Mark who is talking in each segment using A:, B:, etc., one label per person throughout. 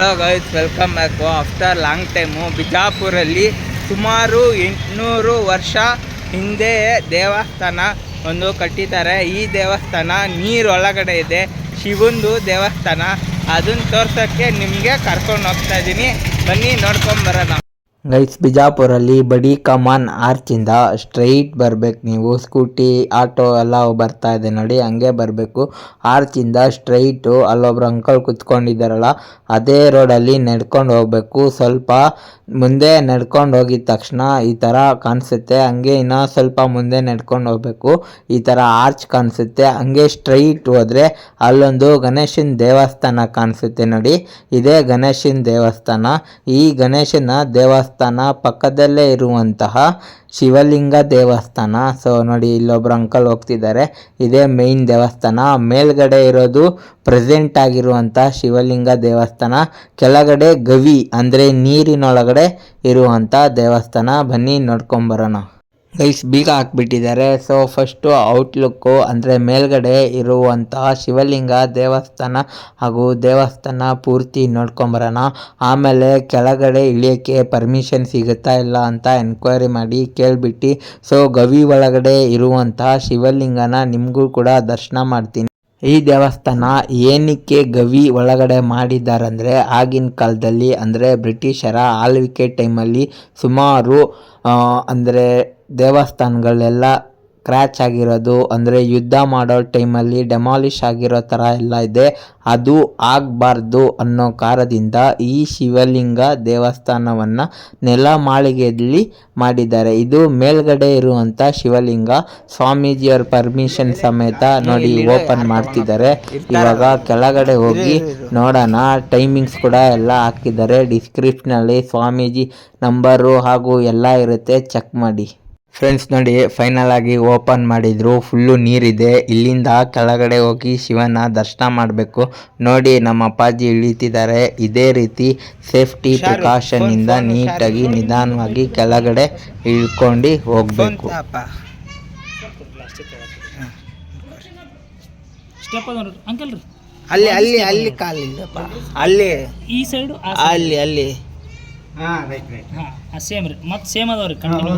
A: Hello guys welcome back after long time ಬಿಜಾಪುರಲ್ಲಿ ಸುಮಾರು ಎಂಟುನೂರು ವರ್ಷ ಹಿಂದೆ ದೇವಸ್ಥಾನ ಒಂದು ಕಟ್ಟಿದ್ದಾರೆ. ಈ ದೇವಸ್ಥಾನ ನೀರೊಳಗಡೆ ಇದೆ. ಶಿವಂದು ದೇವಸ್ಥಾನ. ಅದನ್ನ ತೋರ್ಸೋಕ್ಕೆ ನಿಮಗೆ ಕರ್ಕೊಂಡು ಹೋಗ್ತಾ ಇದ್ದೀನಿ ಬನ್ನಿ ನೋಡ್ಕೊಂಡು ಬರೋಣ.
B: ಗೈಸ್, ಬಿಜಾಪುರಲ್ಲಿ ಬಡಿ ಕಮಾನ್ ಆರ್ಚಿಂದ ಸ್ಟ್ರೈಟ್ ಬರ್ಬೇಕು ನೀವು. ಸ್ಕೂಟಿ, ಆಟೋ ಎಲ್ಲ ಬರ್ತಾ ಇದೆ ನೋಡಿ, ಹಂಗೆ ಬರಬೇಕು. ಆರ್ಚಿಂದ ಸ್ಟ್ರೈಟು, ಅಲ್ಲೊಬ್ರು ಅಂಕಲ್ ಕುತ್ಕೊಂಡಿದ್ದಾರಲ್ಲ, ಅದೇ ರೋಡಲ್ಲಿ ನಡ್ಕೊಂಡು ಹೋಗ್ಬೇಕು. ಸ್ವಲ್ಪ ಮುಂದೆ ನಡ್ಕೊಂಡು ಹೋಗಿದ ತಕ್ಷಣ ಈ ಥರ ಕಾಣಿಸುತ್ತೆ, ಹಂಗೆ ಇನ್ನೂ ಸ್ವಲ್ಪ ಮುಂದೆ ನಡ್ಕೊಂಡು ಹೋಗ್ಬೇಕು. ಈ ಥರ ಆರ್ಚ್ ಕಾಣಿಸುತ್ತೆ, ಹಂಗೆ ಸ್ಟ್ರೈಟ್ ಹೋದರೆ ಅಲ್ಲೊಂದು ಗಣೇಶನ ದೇವಸ್ಥಾನ ಕಾಣಿಸುತ್ತೆ ನೋಡಿ. ಇದೇ ಗಣೇಶನ ದೇವಸ್ಥಾನ. ಈ ಗಣೇಶನ ದೇವಸ್ಥಾನ ಪಕ್ಕದಲ್ಲೇ ಇರುವಂತಹ ಶಿವಲಿಂಗ ದೇವಸ್ಥಾನ. ಸೊ ನೋಡಿ, ಇಲ್ಲೊಬ್ರು ಅಂಕಲ್ ಹೋಗ್ತಿದ್ದಾರೆ. ಇದೇ ಮೇನ್ ದೇವಸ್ಥಾನ. ಮೇಲ್ಗಡೆ ಇರೋದು ಪ್ರೆಸೆಂಟ್ ಆಗಿರುವಂಥ ಶಿವಲಿಂಗ ದೇವಸ್ಥಾನ. ಕೆಳಗಡೆ ಗವಿ, ಅಂದರೆ ನೀರಿನೊಳಗಡೆ ಇರುವಂಥ ದೇವಸ್ಥಾನ. ಬನ್ನಿ ನೋಡ್ಕೊಂಬರೋಣ. ಗೈಸ್ ಬೀಗ ಹಾಕ್ಬಿಟ್ಟಿದ್ದಾರೆ. ಸೊ ಫಸ್ಟು ಔಟ್ಲುಕ್ಕು ಅಂದರೆ ಮೇಲ್ಗಡೆ ಇರುವಂತಹ ಶಿವಲಿಂಗ ದೇವಸ್ಥಾನ ಹಾಗೂ ದೇವಸ್ಥಾನ ಪೂರ್ತಿ ನೋಡ್ಕೊಂಬರೋಣ. ಆಮೇಲೆ ಕೆಳಗಡೆ ಇಳಿಯೋಕ್ಕೆ ಪರ್ಮಿಷನ್ ಸಿಗುತ್ತಾ ಇಲ್ಲ ಅಂತ ಎನ್ಕ್ವೈರಿ ಮಾಡಿ ಕೇಳಿಬಿಟ್ಟು ಸೊ ಗವಿ ಒಳಗಡೆ ಇರುವಂತಹ ಶಿವಲಿಂಗನ ನಿಮಗೂ ಕೂಡ ದರ್ಶನ ಮಾಡ್ತೀನಿ. ಈ ದೇವಸ್ಥಾನ ಏನಕ್ಕೆ ಗವಿ ಒಳಗಡೆ ಮಾಡಿದ್ದಾರಂದರೆ, ಆಗಿನ ಕಾಲದಲ್ಲಿ ಅಂದರೆ ಬ್ರಿಟಿಷರ ಆಳ್ವಿಕೆ ಟೈಮಲ್ಲಿ ಸುಮಾರು ಅಂದರೆ ದೇವಸ್ಥಾನಗಳೆಲ್ಲ ಕ್ರ್ಯಾಚ್ ಆಗಿರೋದು ಅಂದರೆ ಯುದ್ಧ ಮಾಡೋ ಟೈಮಲ್ಲಿ ಡೆಮಾಲಿಷ್ ಆಗಿರೋ ಥರ ಎಲ್ಲ ಇದೆ. ಅದು ಆಗಬಾರ್ದು ಅನ್ನೋ ಕಾರಣದಿಂದ ಈ ಶಿವಲಿಂಗ ದೇವಸ್ಥಾನವನ್ನು ನೆಲಮಾಳಿಗೆಯಲ್ಲಿ ಮಾಡಿದ್ದಾರೆ. ಇದು ಮೇಲ್ಗಡೆ ಇರುವಂಥ ಶಿವಲಿಂಗ. ಸ್ವಾಮೀಜಿಯವ್ರ ಪರ್ಮಿಷನ್ ಸಮೇತ ನೋಡಿ ಓಪನ್ ಮಾಡ್ತಿದ್ದಾರೆ. ಇವಾಗ ಕೆಳಗಡೆ ಹೋಗಿ ನೋಡೋಣ. ಟೈಮಿಂಗ್ಸ್ ಕೂಡ ಎಲ್ಲ ಹಾಕಿದ್ದಾರೆ. ಡಿಸ್ಕ್ರಿಪ್ಷನಲ್ಲಿ ಸ್ವಾಮೀಜಿ ನಂಬರು ಹಾಗೂ ಎಲ್ಲ ಇರುತ್ತೆ. ಚೆಕ್ ಮಾಡಿ. ಫ್ರೆಂಡ್ಸ್ ನೋಡಿ ಫೈನಲ್ ಆಗಿ ಓಪನ್ ಮಾಡಿದ್ರು. ಫುಲ್ಲು ನೀರಿದೆ. ಇಲ್ಲಿಂದ ಕೆಳಗಡೆ ಹೋಗಿ ಶಿವನ ದರ್ಶನ ಮಾಡಬೇಕು. ನೋಡಿ ನಮ್ಮ ಅಪ್ಪಾಜಿ ಇಳಿತಿದ್ದಾರೆ. ಇದೇ ರೀತಿ ಸೇಫ್ಟಿ ಪ್ರಿಕಾಷನ್ ಇಂದ ನೀಟಾಗಿ ನಿಧಾನವಾಗಿ ಕೆಳಗಡೆ ಇಳ್ಕೊಂಡು ಹೋಗ್ಬೇಕು.
C: ಸ್ಟೆಪ್ ಅದ ಅಂಕಲ್
A: ಅಲ್ಲಿ ಅಲ್ಲಿ ಅಲ್ಲಿ ಕಾಲಿಲ್ಲಪ್ಪ ಅಲ್ಲಿ.
C: ಈ ಸೈಡು
A: ಅಲ್ಲಿ ಅಲ್ಲಿ.
C: ಹಾಂ ಸೇಮ್ ರೀ. ಮತ್ತೆ ಸೇಮ್ ಅದಾವ ರೀ ಕಂಟಿನ್ಯೂ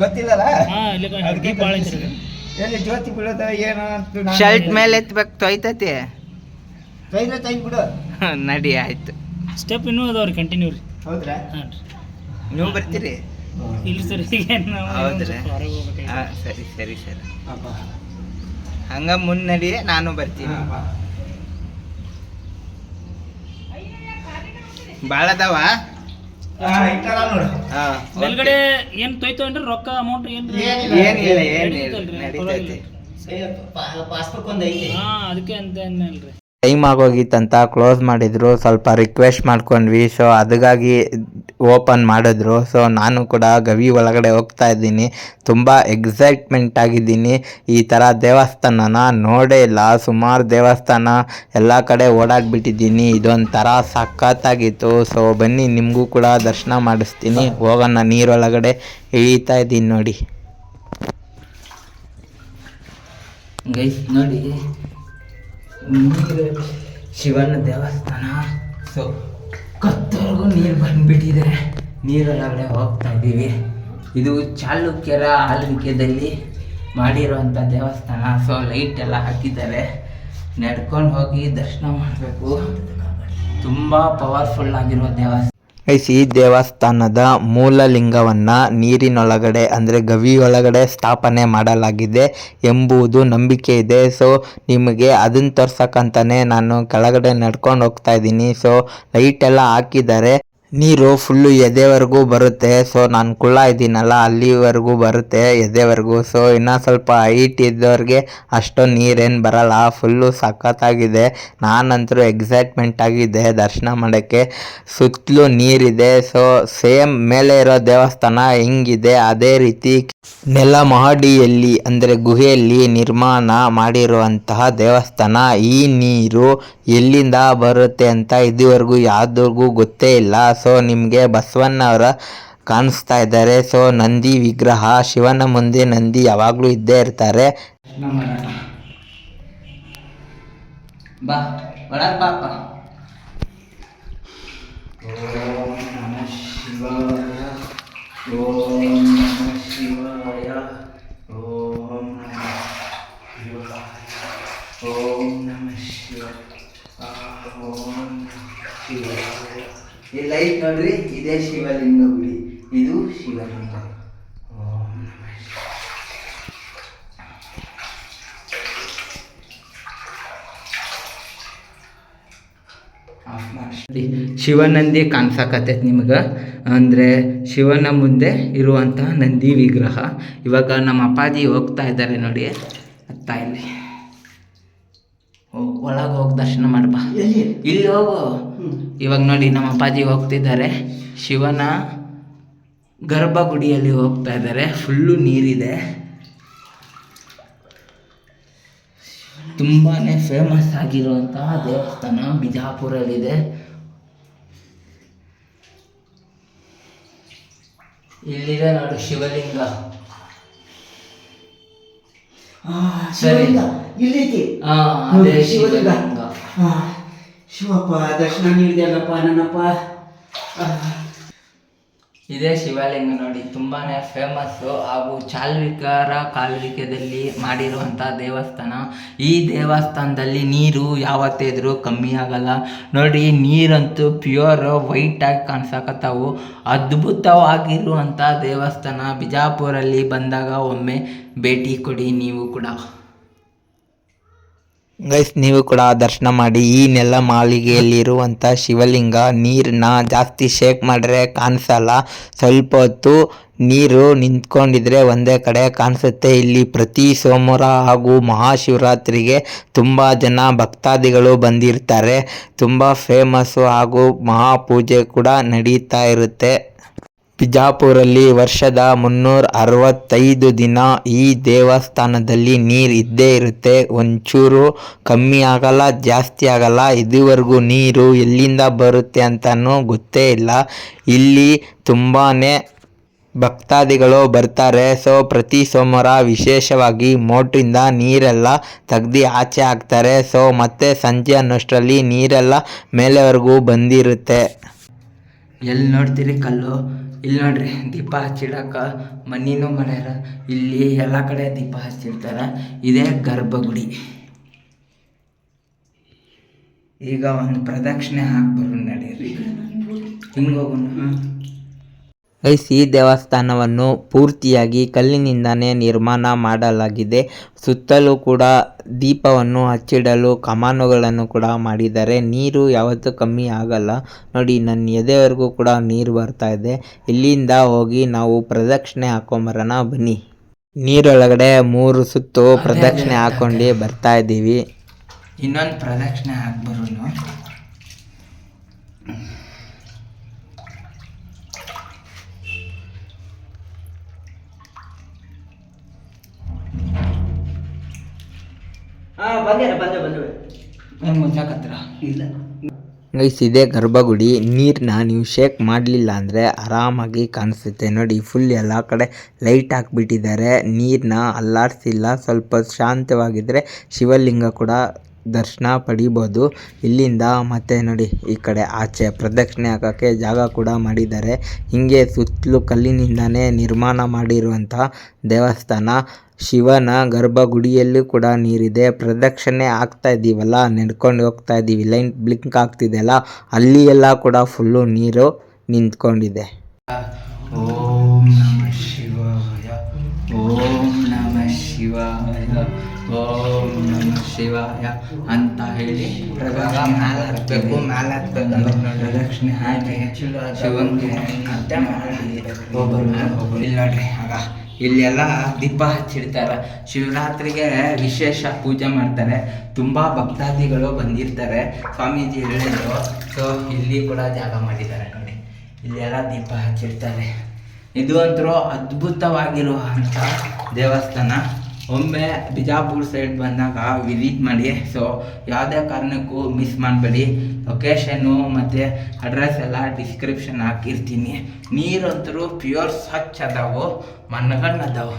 A: ಗೊತ್ತಿಲ್ಲಲ್ಲ?
C: ಹಾಂ ಇಲ್ಲಿ ಡೀಪ್ ಭಾಳ ಐತ್ರಿ.
D: ಎಲ್ಲಿ ಜ್ಯೋತಿ ಬಿಡೋದ ಏನು ಅಂತ
A: ಶರ್ಟ್ ಮೇಲೆ ಎತ್ತಬೇಕು ತೊಯ್ತತಿ?
D: ತೊಯ್ದ್ರೆ ತೊಯ್ ಬಿಡು.
A: ನಡಿ ಆಯ್ತು.
C: ಸ್ಟೆಪ್ ಇನ್ನೂ ಅದಾವ ರೀ ಕಂಟಿನ್ಯೂ ರೀ.
D: ಹೌದ್ರಾ?
C: ಹಾಂ ರೀ.
A: ನೀವು ಬರ್ತೀರಿ?
C: ಇಲ್ಲಿ ಸರ್ ಈಗ ನಾವು
A: ಹೌದ್ರಾ? ಹಾಂ ಸರಿ ಸರಿ ಸರಿ. ಹಂಗ ಮುನ್ನಡಿ ನಾನು ಬರ್ತೀನಿ. ಭಾಳ ಅದಾವ?
D: ನೋಡು.
A: ಹಾ,
C: ಮೇಲ್ಗಡೆ ಏನು ತೊಯ್ತು ಅಂದ್ರೆ ರೊಕ್ಕ ಅಮೌಂಟ್ ಏನು
D: ಏನಿಲ್ಲ.
A: ಏನಿಲ್ಲ
D: ಪಾಸ್ಬುಕ್ ಒಂದ್ ಐತಿ
C: ಹಾ ಅದಕ್ಕೆ ಅಂತ ಅನ್ನಲ್ರಿ.
B: ಟೈಮ್ ಆಗೋಗಿತ್ತಂತ ಕ್ಲೋಸ್ ಮಾಡಿದ್ರು. ಸ್ವಲ್ಪ ರಿಕ್ವೆಸ್ಟ್ ಮಾಡ್ಕೊಂಡ್ವಿ. ಸೊ ಅದಕ್ಕಾಗಿ ಓಪನ್ ಮಾಡಿದ್ರು. ಸೊ ನಾನು ಕೂಡ ಗವಿ ಒಳಗಡೆ ಹೋಗ್ತಾ ಇದ್ದೀನಿ. ತುಂಬ ಎಕ್ಸೈಟ್ಮೆಂಟ್ ಆಗಿದ್ದೀನಿ. ಈ ಥರ ದೇವಸ್ಥಾನನ ನೋಡೇ ಇಲ್ಲ. ಸುಮಾರು ದೇವಸ್ಥಾನ ಎಲ್ಲ ಕಡೆ ಓಡಾಡ್ಬಿಟ್ಟಿದ್ದೀನಿ. ಇದೊಂಥರ ಸಖತ್ತಾಗಿತ್ತು. ಸೊ ಬನ್ನಿ, ನಿಮಗೂ ಕೂಡ ದರ್ಶನ ಮಾಡಿಸ್ತೀನಿ. ಹೋಗೋಣ, ನೀರೊಳಗಡೆ ಇಳೀತಾ ಇದ್ದೀನಿ ನೋಡಿ. ನೋಡಿ. ನೀರು, ಶಿವನ ದೇವಸ್ಥಾನ. ಸೊ ಕತ್ತವರೆಗೂ ನೀರು ಬಂದುಬಿಟ್ಟಿದೆ. ನೀರೊಳಗಡೆ ಹೋಗ್ತಾ ಇದ್ದೀವಿ. ಇದು ಚಾಲುಕ್ಯರ ಆಳ್ವಿಕೆಯಲ್ಲಿ ಮಾಡಿರುವಂಥ ದೇವಸ್ಥಾನ. ಸೊ ಲೈಟ್ ಎಲ್ಲ ಹಾಕಿದ್ದಾರೆ. ನಡ್ಕೊಂಡು ಹೋಗಿ ದರ್ಶನ ಮಾಡಬೇಕು. ತುಂಬ ಪವರ್ಫುಲ್ ಆಗಿರೋ ದೇವಸ್ಥಾನ. ಈ ದೇವಸ್ಥಾನದ ಮೂಲ ಲಿಂಗವನ್ನ ನೀರಿನೊಳಗಡೆ, ಅಂದರೆ ಗವಿ ಒಳಗಡೆ ಸ್ಥಾಪನೆ ಮಾಡಲಾಗಿದೆ ಎಂಬುದು ನಂಬಿಕೆ ಇದೆ. ಸೊ ನಿಮಗೆ ಅದನ್ನ ತೋರ್ಸಕ್ಕಂತಾನೆ ನಾನು ಕೆಳಗಡೆ ನಡ್ಕೊಂಡು ಹೋಗ್ತಾ ಇದ್ದೀನಿ. ಸೊ ಲೈಟ್ ಎಲ್ಲ ಹಾಕಿದ್ದಾರೆ. ನೀರು ಫುಲ್ಲು ಎದೆವರೆಗೂ ಬರುತ್ತೆ. ಸೊ ನಾನು ಕುಳ್ಳ ಇದ್ದೀನಲ್ಲ, ಅಲ್ಲಿವರೆಗೂ ಬರುತ್ತೆ ಎದೆವರೆಗೂ. ಸೊ ಇನ್ನೂ ಸ್ವಲ್ಪ ಹೈಟ್ ಇದ್ದವ್ರಿಗೆ ಅಷ್ಟೊಂದು ನೀರೇನು ಬರಲ್ಲ. ಫುಲ್ಲು ಸಖತ್ತಾಗಿದೆ. ನಾನಂತರೂ ಎಕ್ಸೈಟ್ಮೆಂಟ್ ಆಗಿದೆ ದರ್ಶನ ಮಾಡೋಕ್ಕೆ. ಸುತ್ತಲೂ ನೀರಿದೆ. ಸೊ ಸೇಮ್ ಮೇಲೆ ಇರೋ ದೇವಸ್ಥಾನ ಹೆಂಗಿದೆ. ಅದೇ ರೀತಿ ನೆಲ ಮಹಡಿಯಲ್ಲಿ, ಅಂದರೆ ಗುಹೆಯಲ್ಲಿ ನಿರ್ಮಾಣ ಮಾಡಿರುವಂತಹ ದೇವಸ್ಥಾನ. ಈ ನೀರು ಎಲ್ಲಿಂದ ಬರುತ್ತೆ ಅಂತ ಇದುವರೆಗೂ ಯಾವ್ದಿಗೂ ಗೊತ್ತೇ ಇಲ್ಲ. ಸೊ ನಿಮಗೆ ಬಸವಣ್ಣವರ ಕಾಣಿಸ್ತಾ ಇದ್ದಾರೆ. ಸೊ ನಂದಿ ವಿಗ್ರಹ ಶಿವನ ಮುಂದೆ ನಂದಿ ಯಾವಾಗಲೂ ಇದ್ದೇ ಇರ್ತಾರೆ. ಓಂ ನಮಃ ಶಿವಾಯ. ಓಂ ಶಿವ ಈ ಲೈಟ್ ನೋಡ್ರಿ, ಇದೇ ಶಿವಲಿಂಗ ಗುಡಿ. ಇದು ಶಿವಲಿಂಗ. ಶಿವನಂದಿ ಕಾಣಿಸಕತ್ತೈತೆ ನಿಮ್ಗೆ. ಅಂದರೆ ಶಿವನ ಮುಂದೆ ಇರುವಂತಹ ನಂದಿ ವಿಗ್ರಹ. ಇವಾಗ ನಮ್ಮ ಅಪ್ಪಾಜಿ ಹೋಗ್ತಾ ಇದ್ದಾರೆ ನೋಡಿ, ಅತ್ತ ಇಲ್ಲಿ. ಒಳಗೆ ಹೋಗಿ ದರ್ಶನ ಮಾಡ್ಬಾ ಇಲ್ಲಿ ಹೋಗು. ಇವಾಗ ನೋಡಿ ನಮ್ಮ ಅಪ್ಪಾಜಿ ಹೋಗ್ತಿದ್ದಾರೆ. ಶಿವನ ಗರ್ಭಗುಡಿಯಲ್ಲಿ ಹೋಗ್ತಾ ಇದ್ದಾರೆ. ಫುಲ್ಲು ನೀರಿದೆ. ತುಂಬಾ ಫೇಮಸ್ ಆಗಿರುವಂತಹ ದೇವಸ್ಥಾನ ಬಿಜಾಪುರಲ್ಲಿದೆ. ಇಲ್ಲಿದೆ ನೋಡಿ ಶಿವಲಿಂಗ. ಸರಿ.
D: ಇಲ್ಲೈತಿ
B: ಅದೇ
D: ಶಿವಲಿಂಗ.
B: ಶಿವಲಿಂಗ
D: ಶಿವಪ್ಪ ದರ್ಶನ ನೀಡಿದೆಲ್ಲಪ್ಪ ನನ್ನಪ್ಪ. ಆ,
B: ಇದೇ ಶಿವಲಿಂಗ ನೋಡಿ, ತುಂಬಾನೇ ಫೇಮಸ್ಸು ಹಾಗೂ ಚಾಲ್ವಿಕರ ಕಾಲ್ವಿಕದಲ್ಲಿ ಮಾಡಿರುವಂಥ ದೇವಸ್ಥಾನ. ಈ ದೇವಸ್ಥಾನದಲ್ಲಿ ನೀರು ಯಾವತ್ತೇ ಇದ್ರೂ ಕಮ್ಮಿ ಆಗಲ್ಲ. ನೋಡಿ, ನೀರಂತೂ ಪ್ಯೂರ್ ವೈಟಾಗಿ ಕಾಣಿಸಕತ್ತಾವು. ಅದ್ಭುತವಾಗಿರುವಂಥ ದೇವಸ್ಥಾನ. ಬಿಜಾಪುರಲ್ಲಿ ಬಂದಾಗ ಒಮ್ಮೆ ಭೇಟಿ ಕೊಡಿ, ನೀವು ಕೂಡ. ಗೈಸ್, ನೀವು ಕೂಡ ದರ್ಶನ ಮಾಡಿ ಈ ನೆಲ ಮಾಳಿಗೆಯಲ್ಲಿರುವಂಥ ಶಿವಲಿಂಗ ನೀರನ್ನ ಜಾಸ್ತಿ ಶೇಕ್ ಮಾಡಿದ್ರೆ ಕಾಣಿಸಲ್ಲ. ಸ್ವಲ್ಪ ಹೊತ್ತು ನೀರು ನಿಂತ್ಕೊಂಡಿದ್ರೆ ಒಂದೇ ಕಡೆ ಕಾಣಿಸುತ್ತೆ. ಇಲ್ಲಿ ಪ್ರತಿ ಸೋಮವಾರ ಹಾಗೂ ಮಹಾಶಿವರಾತ್ರಿಗೆ ತುಂಬ ಜನ ಭಕ್ತಾದಿಗಳು ಬಂದಿರ್ತಾರೆ. ತುಂಬ ಫೇಮಸ್ಸು ಹಾಗೂ ಮಹಾಪೂಜೆ ಕೂಡ ನಡೀತಾ ಇರುತ್ತೆ. ಬಿಜಾಪುರಲ್ಲಿ ವರ್ಷದ ಮುನ್ನೂರ ಅರವತ್ತೈದು ದಿನ ಈ ದೇವಸ್ಥಾನದಲ್ಲಿ ನೀರು ಇದ್ದೇ ಇರುತ್ತೆ. ಒಂಚೂರು ಕಮ್ಮಿ ಆಗಲ್ಲ, ಜಾಸ್ತಿ ಆಗಲ್ಲ. ಇದುವರೆಗೂ ನೀರು ಎಲ್ಲಿಂದ ಬರುತ್ತೆ ಅಂತಲೂ ಗೊತ್ತೇ ಇಲ್ಲ. ಇಲ್ಲಿ ತುಂಬಾ ಭಕ್ತಾದಿಗಳು ಬರ್ತಾರೆ. ಸೊ, ಪ್ರತಿ ಸೋಮವಾರ ವಿಶೇಷವಾಗಿ ಮೋಟ್ರಿಂದ ನೀರೆಲ್ಲ ತೆಗ್ದು ಆಚೆ ಹಾಕ್ತಾರೆ. ಸೊ, ಮತ್ತೆ ಸಂಜೆ ಅನ್ನೋಷ್ಟರಲ್ಲಿ ನೀರೆಲ್ಲ ಮೇಲೆವರೆಗೂ ಬಂದಿರುತ್ತೆ. ಎಲ್ಲಿ ನೋಡ್ತೀರಿ ಕಲ್ಲು? ಇಲ್ಲಿ ನೋಡ್ರಿ, ದೀಪ ಹಚ್ಚಿಡಕ್ಕೆ ಮನಿನೂ ಮಾಡ್ಯಾರ. ಇಲ್ಲಿ ಎಲ್ಲ ಕಡೆ ದೀಪ ಹಚ್ಚಿರ್ತಾರೆ ಇದೇ ಗರ್ಭಗುಡಿ. ಈಗ ಒಂದು ಪ್ರದಕ್ಷಿಣೆ ಹಾಕ್ಬರು ನಡೀರಿ. ಹಿಂಗೆ ಹೋಗೋಣ. ಗೈಸ್ ಈ ದೇವಸ್ಥಾನವನ್ನು ಪೂರ್ತಿಯಾಗಿ ಕಲ್ಲಿನಿಂದನೇ ನಿರ್ಮಾಣ ಮಾಡಲಾಗಿದೆ. ಸುತ್ತಲೂ ಕೂಡ ದೀಪವನ್ನು ಹಚ್ಚಿಡಲು ಕಮಾನುಗಳನ್ನು ಕೂಡ ಮಾಡಿದ್ದಾರೆ. ನೀರು ಯಾವತ್ತೂ ಕಮ್ಮಿ ಆಗಲ್ಲ. ನೋಡಿ, ನನ್ನ ಎದೆವರೆಗೂ ಕೂಡ ನೀರು ಬರ್ತಾ ಇದೆ. ಇಲ್ಲಿಂದ ಹೋಗಿ ನಾವು ಪ್ರದಕ್ಷಿಣೆ ಹಾಕೊಂಬರೋಣ. ಬನ್ನಿ. ನೀರೊಳಗಡೆ ಮೂರು ಸುತ್ತು ಪ್ರದಕ್ಷಿಣೆ ಹಾಕೊಂಡು ಬರ್ತಾ ಇದ್ದೀವಿ. ಇನ್ನೊಂದು ಪ್ರದಕ್ಷಿಣೆ
D: ಬಂದೆ ಬಂದೆ ಇಲ್ಲ.
B: ಗೈಸ್ ಇದೆ ಗರ್ಭಗುಡಿ. ನೀರನ್ನ ನೀವು ಶೇಕ್ ಮಾಡಲಿಲ್ಲ ಅಂದರೆ ಆರಾಮಾಗಿ ಕಾಣಿಸುತ್ತೆ. ನೋಡಿ ಫುಲ್ ಎಲ್ಲ ಕಡೆ ಲೈಟ್ ಹಾಕ್ಬಿಟ್ಟಿದ್ದಾರೆ. ನೀರನ್ನ ಅಲ್ಲಾಡಿಸಿಲ್ಲ. ಸ್ವಲ್ಪ ಶಾಂತವಾಗಿದ್ದರೆ ಶಿವಲಿಂಗ ಕೂಡ ದರ್ಶನ ಪಡಿಬೋದು. ಇಲ್ಲಿಂದ ಮತ್ತೆ ನೋಡಿ, ಈ ಕಡೆ ಆಚೆ ಪ್ರದಕ್ಷಿಣೆ ಹಾಕೋಕ್ಕೆ ಜಾಗ ಕೂಡ ಮಾಡಿದ್ದಾರೆ. ಹಿಂಗೆ ಸುತ್ತಲೂ ಕಲ್ಲಿನಿಂದನೇ ನಿರ್ಮಾಣ ಮಾಡಿರುವಂತಹ ದೇವಸ್ಥಾನ. ಶಿವನ ಗರ್ಭಗುಡಿಯಲ್ಲೂ ಕೂಡ ನೀರಿದೆ. ಪ್ರದಕ್ಷಿಣೆ ಆಗ್ತಾ ಇದ್ದೀವಲ್ಲ ನಡ್ಕೊಂಡು ಹೋಗ್ತಾ ಇದ್ದೀವಿ ಲೈನ್ ಬ್ಲಿಂಕ್ ಆಗ್ತಿದೆಯಲ್ಲ ಅಲ್ಲಿ ಎಲ್ಲ ಕೂಡ ಫುಲ್ಲು ನೀರು ನಿಂತ್ಕೊಂಡಿದೆ. ಓಂ ನಮಃ ಶಿವಾಯ. ಓಂ ಶಿವಾಯ. ಓಂ ನಮ ಶಿವಾಯ ಅಂತ ಹೇಳಿ ಪ್ರದಕ್ಷಿಣೆ ಹಾಕಬೇಕು ಹತ್ತಬೇಕು ಹತ್ಬೇಕು ಪ್ರದಕ್ಷಿಣೆ ಹಾಗೆ ಶಿವಂಗೆ ಅಂತ ಮಾಡಿ ಒಬ್ಬರು ಇಲ್ಲಿ ನೋಡ್ರಿ, ಆಗ ಇಲ್ಲೆಲ್ಲ ದೀಪ ಹಚ್ಚಿಡ್ತಾರ. ಶಿವರಾತ್ರಿಗೆ ವಿಶೇಷ ಪೂಜೆ ಮಾಡ್ತಾರೆ. ತುಂಬ ಭಕ್ತಾದಿಗಳು ಬಂದಿರ್ತಾರೆ. ಸ್ವಾಮೀಜಿ ಹೇಳಿದ್ರು, ಸೊ, ಇಲ್ಲಿ ಕೂಡ ಜಾಗ ಮಾಡಿದ್ದಾರೆ ನೋಡಿ. ಇಲ್ಲೆಲ್ಲ ದೀಪ ಹಚ್ಚಿರ್ತಾರೆ ಇದು ಅಂತರೂ ಅದ್ಭುತವಾಗಿರುವಂಥ ದೇವಸ್ಥಾನ. ಒಮ್ಮೆ ಬಿಜಾಪುರ್ ಸೈಡ್ ಬಂದಾಗ ವಿಸಿಟ್ ಮಾಡಿ. ಸೊ ಯಾವುದೇ ಕಾರಣಕ್ಕೂ ಮಿಸ್ ಮಾಡಬೇಡಿ. ಲೊಕೇಶನ್ನು ಮತ್ತು ಅಡ್ರೆಸ್ ಎಲ್ಲ ಡಿಸ್ಕ್ರಿಪ್ಷನ್ ಹಾಕಿರ್ತೀನಿ. ನೀರಂತರೂ ಪ್ಯೂರ್ ಸ್ವಚ್ಛ ಅದಾವು. ಮಣ್ಣಗಣ್ಣ ಅದಾವು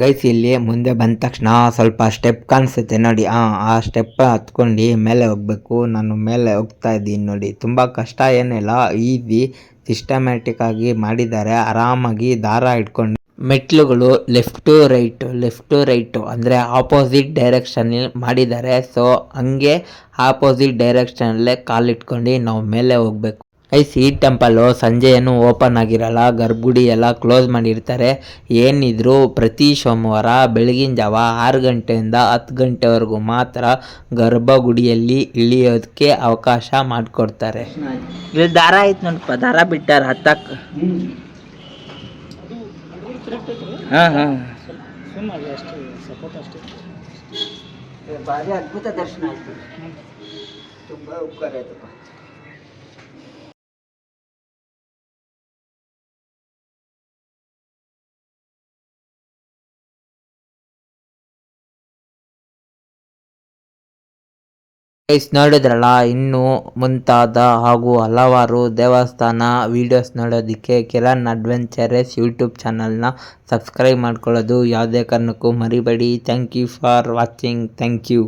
B: ಗೈಸ್ ಇಲ್ಲಿ ಮುಂದೆ ಬಂದ ತಕ್ಷಣ ಸ್ವಲ್ಪ ಸ್ಟೆಪ್ ಕಾಣಿಸುತ್ತೆ ನೋಡಿ. ಹಾಂ ಆ ಸ್ಟೆಪ್ ಹತ್ಕೊಂಡು ಮೇಲೆ ಹೋಗಬೇಕು. ನಾನು ಮೇಲೆ ಹೋಗ್ತಾ ಇದ್ದೀನಿ ನೋಡಿ. ತುಂಬ ಕಷ್ಟ ಏನಿಲ್ಲ. ಈಸಿ ಸಿಸ್ಟಮ್ಯಾಟಿಕ್ ಆಗಿ ಮಾಡಿದ್ದಾರೆ. ಆರಾಮಾಗಿ ದಾರ ಇಟ್ಕೊಂಡು ಮೆಟ್ಲುಗಳು left to right left to right ಅಂದರೆ ಆಪೋಸಿಟ್ ಡೈರೆಕ್ಷನ್ ಮಾಡಿದ್ದಾರೆ. ಸೊ ಹಂಗೆ ಆಪೋಸಿಟ್ ಡೈರೆಕ್ಷನಲ್ಲೇ ಕಾಲಿಟ್ಕೊಂಡು ನಾವು ಮೇಲೆ ಹೋಗ್ಬೇಕು. ಐಸ್ ಈ ಟೆಂಪಲ್ಲು ಸಂಜೆ ಏನು ಓಪನ್ ಆಗಿರಲ್ಲ ಗರ್ಭಗುಡಿ ಎಲ್ಲ ಕ್ಲೋಸ್ ಮಾಡಿರ್ತಾರೆ. ಏನಿದ್ರು ಪ್ರತಿ ಸೋಮವಾರ ಬೆಳಗಿನ ಜಾವ ಆರು ಗಂಟೆಯಿಂದ ಹತ್ತು ಗಂಟೆವರೆಗೂ ಮಾತ್ರ ಗರ್ಭಗುಡಿಯಲ್ಲಿ ಇಳಿಯೋದಕ್ಕೆ ಅವಕಾಶ ಮಾಡಿಕೊಡ್ತಾರೆ. ಇಲ್ಲಿ ದಾರ ಐತೆ ನೋಡಪ್ಪ ದಾರ ಬಿಟ್ಟಾರ ಹತ್ತಕ್ಕೆ ಹಾಂ ಹಾಂ.
C: ಸುಮ್ಮನೆ ಅಷ್ಟೇ ಸಪೋರ್ಟ್ ಅಷ್ಟೇ
D: ಭಾರಿ ಅದ್ಭುತ ದರ್ಶನ ಆಯ್ತು. ತುಂಬಾ ಉಪಕಾರ ಆಯ್ತಪ್ಪ.
B: ಗೈಸ್ ನೋಡಿದ್ರಲ್ಲ, ಇನ್ನು ಮುಂತಾದ ಹಾಗೂ ಹಲವಾರು ದೇವಸ್ಥಾನ ವಿಡಿಯೋಸ್ ನೋಡೋದಕ್ಕೆ ಕಿರಣ್ ಅಡ್ವೆಂಚರಸ್ ಯೂಟ್ಯೂಬ್ ಚಾನಲ್ನ ಸಬ್ಸ್ಕ್ರೈಬ್ ಮಾಡ್ಕೊಳ್ಳೋದು ಯಾವುದೇ ಕಾರಣಕ್ಕೂ ಮರಿಬೇಡಿ. Thank you for watching thank you